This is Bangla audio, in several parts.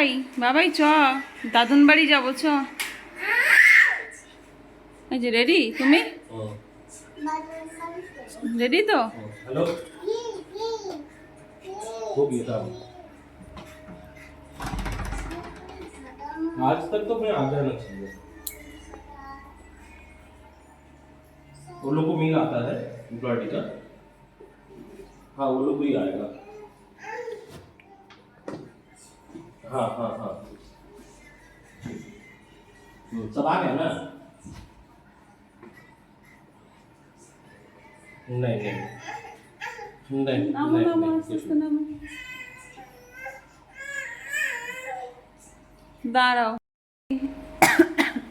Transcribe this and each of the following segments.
বাবাই বাবাই চ দাদুন বাড়ি যাবো চ এই যে রেডি তুমি রেডি তো हेलो हो गया था आज तक तो मैं आ जाना चाहिए वो लोग को मेल आता है एम्प्लॉय का हाँ वो लोग भी आएगा हाँ हाँ हाँ हम्म, सब आ गया ना नहीं नहीं नहीं নামো नहीं, নামো नहीं, আস্তে कुछ আস্তে নামো দাঁড়াও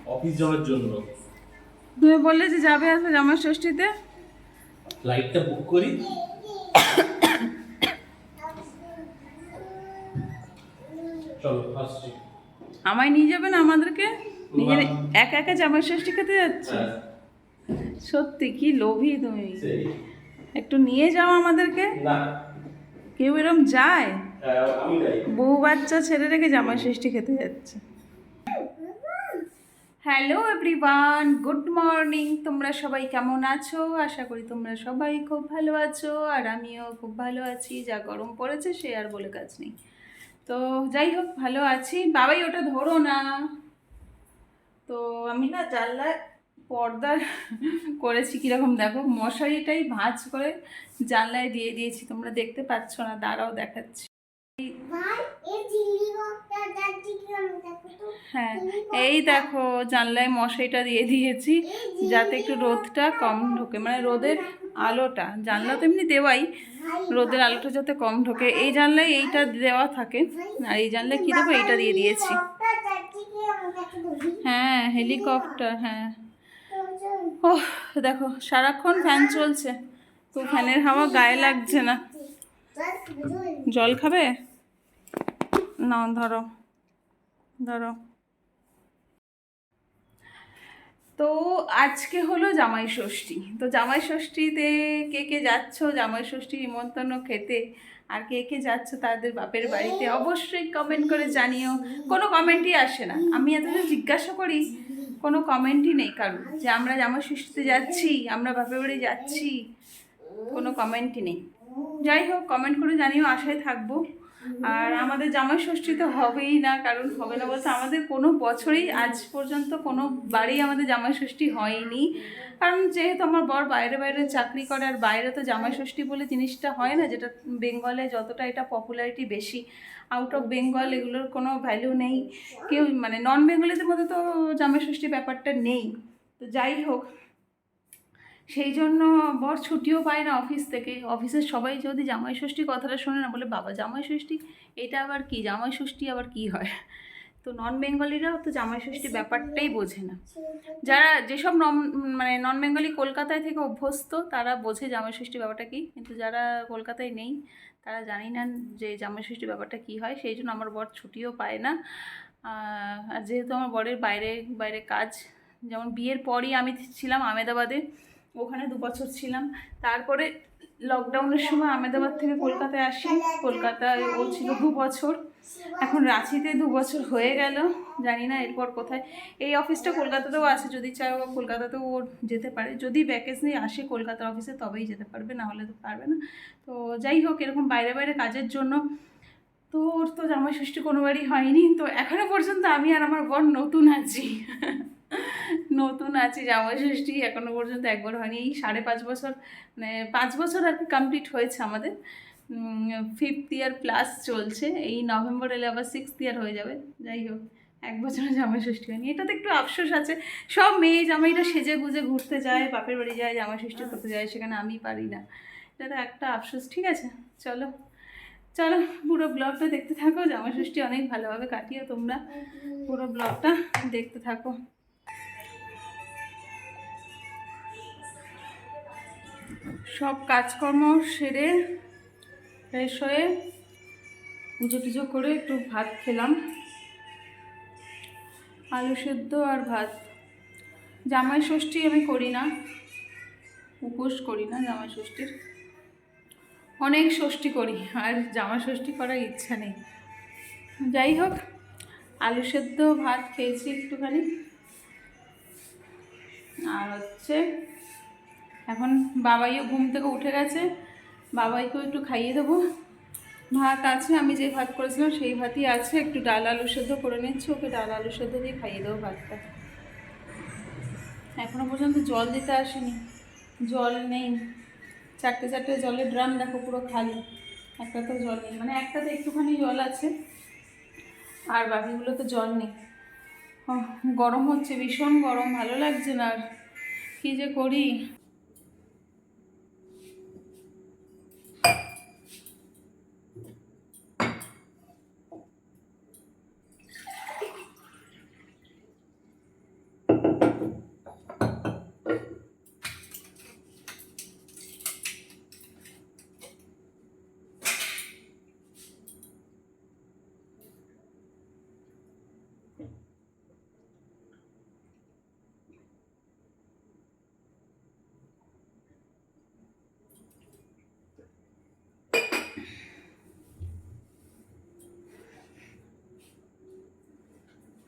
অফিস যাওয়ার জন্য তুমি বললে যে যাবে আসবে জামাই ষষ্ঠীতে ফ্লাইটটা বুক করি চলো আসছি। আমায় নিয়ে যাবেন আমাদেরকে? নিজের। একা একা জামাই ষষ্ঠী খেতে যাচ্ছে হ্যাঁ। সত্যি কি লোভী তুমি। একটু নিয়ে যাও আমাদেরকে। কেউ এরম যায়? হ্যাঁ, বউ বাচ্চা ছেড়ে রেখে জামাই ষষ্ঠী খেতে যাচ্ছে। Hello everyone good morning. তোমরা সবাই কেমন আছো? আশা করি তোমরা সবাই খুব ভালো আছো। আর আমিও খুব ভালো আছি। যা গরম পড়েছে সে আর বলে কাজ নেই। তো যাই হোক ভালো আছি। বাবাই ওটা ধরো না। তো আমি না জানলায় পর্দা করেছি কীরকম দেখো মশারিটাই ভাঁজ করে জানলায় দিয়ে দিয়েছি। তোমরা দেখতে পাচ্ছ না দাঁড়াও দেখাচ্ছি। হ্যাঁ এই দেখো জানলায় মশারিটা দিয়ে দিয়েছি যাতে একটু রোদটা কম ঢোকে। মানে রোদের আলোটা, জানলা তো এমনি দেওয়াই, রোদের আলোটা যাতে কম ঢোকে। এই জানলায় এইটা দেওয়া থাকে, আর এই জানলায় কী দেবো? এইটা দিয়ে দিয়েছি। হ্যাঁ হেলিকপ্টার হ্যাঁ। ও দেখো, সারাক্ষণ ফ্যান চলছে। তো ফ্যানের হাওয়া গায়ে লাগছে না। জল খাবে? না, ধরো। ধরো। তো আজকে হলো জামাই ষষ্ঠী। তো জামাই ষষ্ঠীতে কে কে যাচ্ছ? জামাই ষষ্ঠী নিমন্ত্রণ খেতে। আর কে কে যাচ্ছ তাদের বাপের বাড়িতে অবশ্যই কমেন্ট করে জানিও। কোনো কমেন্টই আসে না। আমি এত যে জিজ্ঞাসা করি, কোনো কমেন্টই নেই কারণ যে আমরা জামাই ষষ্ঠীতে যাচ্ছি, আমরা বাপের বাড়ি যাচ্ছি, কোনো কমেন্টই নেই। যাই হোক কমেন্ট করে জানিও, আশায় থাকব। আর আমাদের জামাই ষষ্ঠী তো হবেই না, কারণ হবে না বলতে আমাদের কোনো বছরেই আজ পর্যন্ত কোনো বাড়ি আমাদের জামাই ষষ্ঠী হয়নি। কারণ যেহেতু আমার বর বাইরে বাইরে চাকরি করে, আর বাইরে তো জামাই ষষ্ঠী বলে জিনিসটা হয় না, যেটা বেঙ্গলে যতটা এটা পপুলারিটি বেশি আউট অফ বেঙ্গল এগুলোর কোনো ভ্যালু নেই। কেউ মানে নন বেঙ্গলিদের মধ্যে তো জামাই ষষ্ঠী ব্যাপারটা নেই। তো যাই হোক সেই জন্য বর ছুটিও পায় না অফিস থেকে। অফিসের সবাই যদি জামাই ষষ্ঠী কথাটা শোনে না, বলে, বাবা, জামাই ষষ্ঠী? এটা আবার কি? জামাই ষষ্ঠী আবার কি হয়? তো নন বেঙ্গলিরাও তো জামাই ষষ্ঠী ব্যাপারটাই বোঝে না। যারা যেসব নন মানে নন বেঙ্গলি কলকাতায় থেকে অভ্যস্ত, তারা বোঝে জামাই ষষ্ঠী ব্যাপারটা কী। কিন্তু যারা কলকাতায় নেই, তারা জানি না যে জামাই ষষ্ঠী ব্যাপারটা কী হয়। সেই জন্য আমার বর ছুটিও পায় না। আর যেহেতু আমার বরের বাইরে বাইরে কাজ, যেমন বিয়ের পরই আমি ছিলাম আমেদাবাদে ওখানে দু বছর ছিলাম। তারপরে লকডাউনের সময় আমেদাবাদ থেকে কলকাতায় আসি। কলকাতায় ও ছিল দু বছর। এখন রাঁচিতে দু বছর হয়ে গেল। জানি না এরপর কোথায়। এই অফিসটা কলকাতাতেও আছে। যদি চায় ও কলকাতাতেও ও যেতে পারে। যদি ভ্যাকেশনি আসে কলকাতার অফিসে তবেই যেতে পারবে। না হলে তো পারবে না। তো যাই হোক, এরকম বাইরে বাইরে কাজের জন্য তো ওর তো জামাই ষষ্ঠী কোনোবারই হয়নি। তো এখনও পর্যন্ত আমি আর আমার বর নতুন আছি। নতুন আছি জামাই ষষ্ঠী এখনও পর্যন্ত একবার হয়নি। এই সাড়ে পাঁচ বছর মানে পাঁচ বছর আর কি কমপ্লিট হয়েছে আমাদের। ফিফথ ইয়ার প্লাস চলছে। এই নভেম্বর এলে আবার সিক্সথ ইয়ার হয়ে যাবে। যাই হোক, এক বছরে জামাই ষষ্ঠী হয়নি। এটাতে একটু আফসোস আছে। সব মেয়ে জামাইটা সেজে গুজে ঘুরতে যায়, বাপের বাড়ি যায় জামাই ষষ্ঠী করতে যায়, সেখানে আমি পারি না। এটা একটা আফসোস। ঠিক আছে, চলো। চলো, পুরো ব্লগটা দেখতে থাকো। জামাই ষষ্ঠী অনেক ভালোভাবে কাটিও তোমরা। পুরো ব্লগটা দেখতে থাকো। সব কাজকর্ম সেরে ফ্রেশ হয়ে পুজো টুজো করে একটু ভাত খেলাম। আলু সেদ্ধ আর ভাত। জামাই ষষ্ঠী আমি করি না, উপোস করি না জামাই ষষ্ঠীর। অনেক ষষ্ঠী করি, আর জামাই ষষ্ঠী করার ইচ্ছা নেই। যাই হোক, আলু সেদ্ধ, ভাত খেয়েছি একটুখানি। আর হচ্ছে এখন বাবাইও ঘুম থেকে উঠে গেছে। বাবাইকেও একটু খাইয়ে দেবো। ভাত আছে, আমি যে ভাত করেছিলাম সেই ভাতই আছে। একটু ডাল আলু সেদ্ধ করে নিচ্ছি, ওকে ডাল আলু সেদ্ধ দিয়ে খাইয়ে দেবো ভাতটা। এখনও পর্যন্ত জল দিতে আসেনি। জল নেই। চারটে চারটে জলের ড্রাম দেখো পুরো খালি। একটা তো জল নেই। মানে একটাতে একটুখানি জল আছে, আর বাকিগুলো তো জল নেই। গরম হচ্ছে, ভীষণ গরম। ভালো লাগছে না আর। কী যে করি?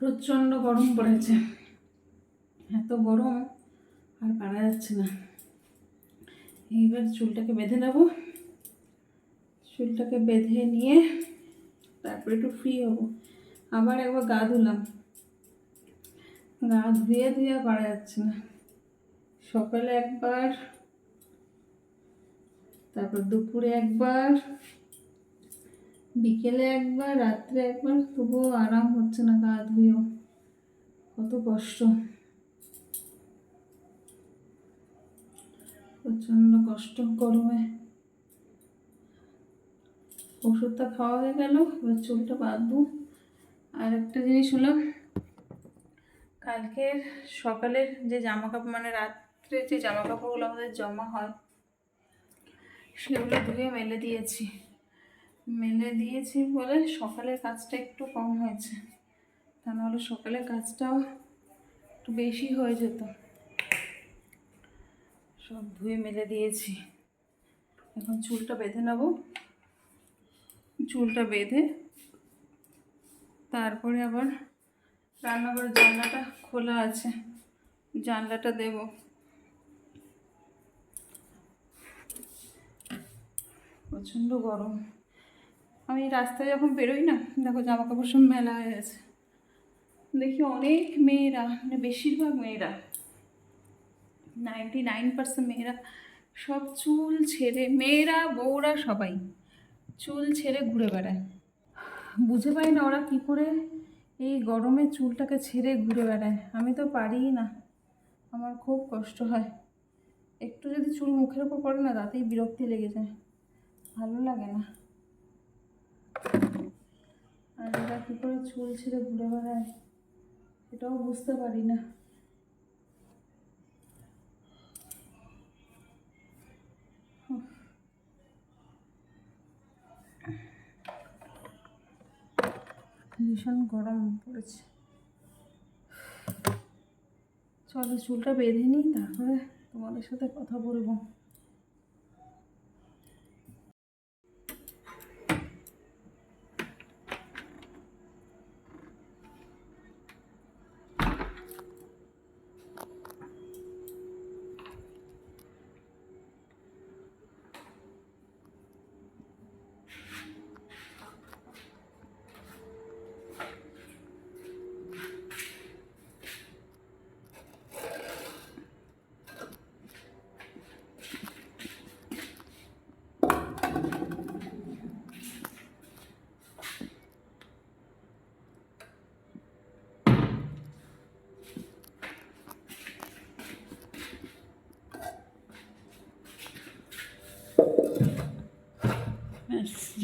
প্রচণ্ড গরম পড়েছে। এত গরম, আর পারা যাচ্ছে না। এইবার চুলটাকে বেঁধে নেব। চুলটাকে বেঁধে নিয়ে তারপরে একটু ফ্রি হব। আবার একবার গা ধুলাম। গা ধুয়ে ধুয়ে পারা যাচ্ছে না। সকালে একবার, তারপর দুপুরে একবার বিকেলে একবার, রাত্রে একবার, তবুও আরাম হচ্ছে না গা ধুয়েও। কত কষ্ট। প্রচণ্ড কষ্ট গরমে। ওষুধটা খাওয়া হয়ে গেল, এবার চুলটা বাঁধবো। আর একটা জিনিস হলো, কালকের সকালের যে জামা কাপড় মানে রাত্রে যে জামা কাপড়গুলো আমাদের জমা হয়, সেগুলো ধুয়ে মেলে দিয়েছি। মেলে দিয়েছি বলে সকালের কাজটা একটু কম হয়েছে। তা নাহলে সকালের কাজটাও একটু বেশি হয়ে যেত। সব ধুয়ে মেলে দিয়েছি। এখন চুলটা বেঁধে নেব। চুলটা বেঁধে তারপরে আবার রান্নাঘরের জানলাটা খোলা আছে। জানলাটা দেব। প্রচণ্ড গরম। আমি রাস্তায় যখন বেরোই না, দেখো জামা কাপড় সব মেলা হয়ে গেছে। দেখি অনেক মেয়েরা মানে বেশিরভাগ মেয়েরা নাইনটি নাইন পার্সেন্ট মেয়েরা সব চুল ছেড়ে, মেয়েরা, বউরা সবাই চুল ছেড়ে ঘুরে বেড়ায়। বুঝে পাই না ওরা কী করে এই গরমে চুলটাকে ছেড়ে ঘুরে বেড়ায়। আমি তো পারিই না, আমার খুব কষ্ট হয়। একটু যদি চুল মুখের ওপর পড়ে না, তাতেই বিরক্তি লেগে যায়। ভালো লাগে না আর এরা কী করে চুল ছেড়ে ঘুরে বেড়ায় সেটাও বুঝতে পারি না। ভীষণ গরম পড়েছে। চলো চুলটা বেঁধে নিই, তারপরে তোমাদের সাথে কথা বলব।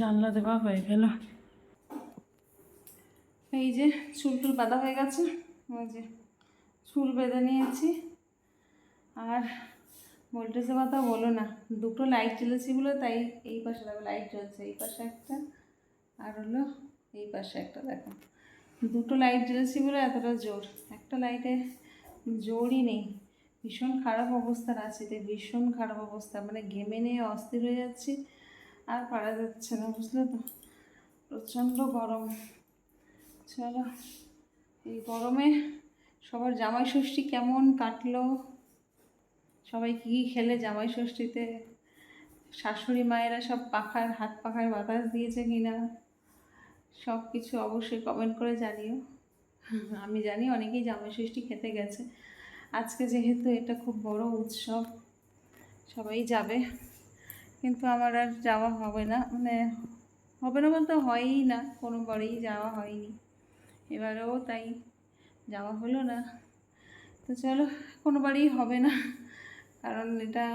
জানলা দেওয়া হয়ে গেল। এই যে চুল টুল বাঁধা হয়ে গেছে, ওই যে চুল বেঁধে নিয়েছি। আর ভোল্টেজের কথা বলো না, দুটো লাইট জ্বলেছি বলে তাই এই পাশে দেখো লাইট জ্বলছে, এই পাশে একটা, আর হলো এই পাশে একটা দেখো। দুটো লাইট জ্বলেছি বলে এতটা জোর, একটা লাইটে জোরই নেই। ভীষণ খারাপ অবস্থার আছে তো ভীষণ খারাপ অবস্থা মানে ঘেমে নিয়ে অস্থির হয়ে যাচ্ছি। আর পারা যাচ্ছে না, বুঝলে তো? প্রচণ্ড গরম। চলো এই গরমে সবার জামাই ষষ্ঠী কেমন কাটলো? সবাই কী কী খেলে জামাই ষষ্ঠীতে শাশুড়ি মায়েরা সব পাখার, হাত পাখার বাতাস দিয়েছে কিনা? সব কিছু অবশ্যই কমেন্ট করে জানিও। আমি জানি অনেকেই জামাই ষষ্ঠী খেতে গেছে। আজকে যেহেতু এটা খুব বড় উৎসব, সবাই যাবে। কিন্তু আমার আর যাওয়া হবে না। মানে হবে না বলতে হয়ই না কোনো বারেই যাওয়া হয়নি। এবারেও তাই যাওয়া হলো না। তো চলো কোনো বারেই হবে না। কারণ এটা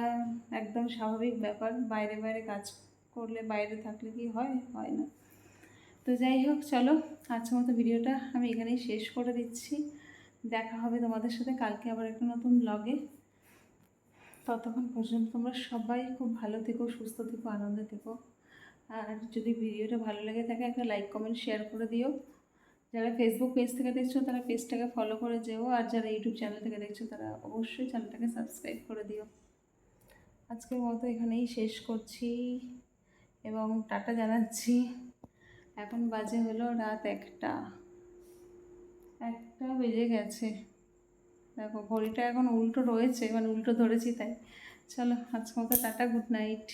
একদম স্বাভাবিক ব্যাপার। বাইরে বাইরে কাজ করলে বাইরে থাকলে কি হয়? হয় না। তো যাই হোক, চলো, আজকের মতো ভিডিওটা আমি এখানেই শেষ করে দিচ্ছি। দেখা হবে তোমাদের সাথে কালকে আবার একটা নতুন ব্লগে ততক্ষণ পর্যন্ত তোমরা সবাই খুব ভালো থেকো, সুস্থ থেকো, আনন্দে থেকো। আর যদি ভিডিওটা ভালো লেগে থাকে, একটা লাইক কমেন্ট শেয়ার করে দিও। যারা ফেসবুক পেজ থেকে দেখছ, তারা পেজটাকে ফলো করে যেও। আর যারা ইউটিউব চ্যানেল থেকে দেখছ, তারা অবশ্যই চ্যানেলটাকে সাবস্ক্রাইব করে দিও। আজকের মতো এখানেই শেষ করছি। এবং টাটা জানাচ্ছি। এখন বাজে হলো রাত একটা। একটা বেজে গেছে। দেখো, ঘড়িটা এখন উল্টো রয়েছে মানে উল্টো ধরেছি তাই। চলো, আজকে মতো টাটা, গুড নাইট।